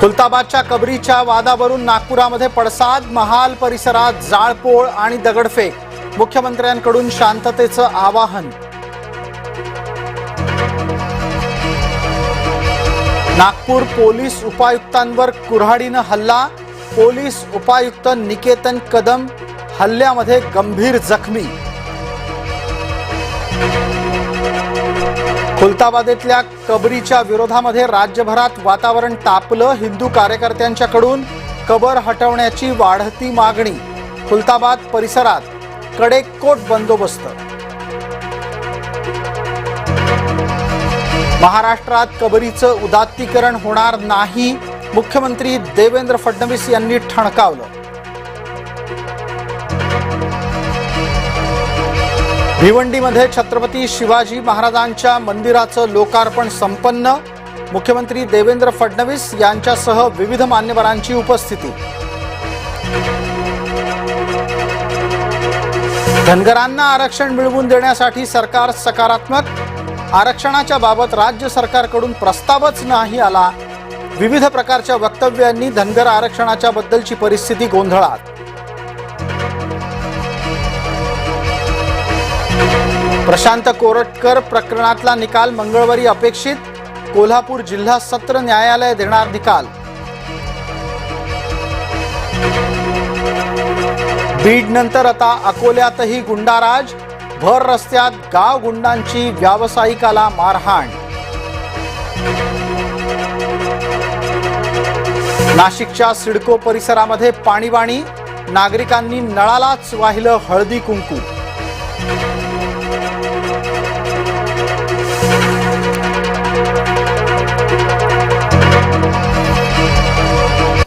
खुलताबादच्या कबरीच्या वादावरून नागपुरामध्ये पडसाद महाल परिसरात जाळपोळ आणि दगडफेक. मुख्यमंत्र्यांकडून शांततेचं आवाहन. नागपूर पोलीस उपायुक्तांवर कुऱ्हाडीनं हल्ला. पोलीस उपायुक्त निकेतन कदम हल्ल्यामध्ये गंभीर जखमी. खुलताबादेतल्या कबरीच्या विरोधामध्ये राज्यभरात वातावरण तापलं हिंदू कार्यकर्त्यांच्याकडून कबर हटवण्याची वाढती मागणी. खुलताबाद परिसरात कडेकोट बंदोबस्त. महाराष्ट्रात कबरीचं उदात्तीकरण होणार नाही मुख्यमंत्री देवेंद्र फडणवीस यांनी ठणकावलं. भिवंडीमध्ये छत्रपती शिवाजी महाराजांच्या मंदिराचं लोकार्पण संपन्न. मुख्यमंत्री देवेंद्र फडणवीस यांच्यासह विविध मान्यवरांची उपस्थिती. धनगरांना आरक्षण मिळवून देण्यासाठी सरकार सकारात्मक. आरक्षणाच्या बाबत राज्य सरकारकडून प्रस्तावच नाही आला. विविध प्रकारच्या वक्तव्यांनी धनगर आरक्षणाच्या बद्दलची परिस्थिती गोंधळात. प्रशांत कोरटकर प्रकरणातला निकाल मंगळवारी अपेक्षित. कोल्हापूर जिल्हा सत्र न्यायालय देणार निकाल. बीड नंतर आता अकोल्यातही गुंडाराज. भर रस्त्यात गाव गुंडांची व्यावसायिकाला मारहाण. नाशिकच्या सिडको परिसरामध्ये पाणीवाणी. नागरिकांनी नळालाच वाहिलं हळदी कुंकू.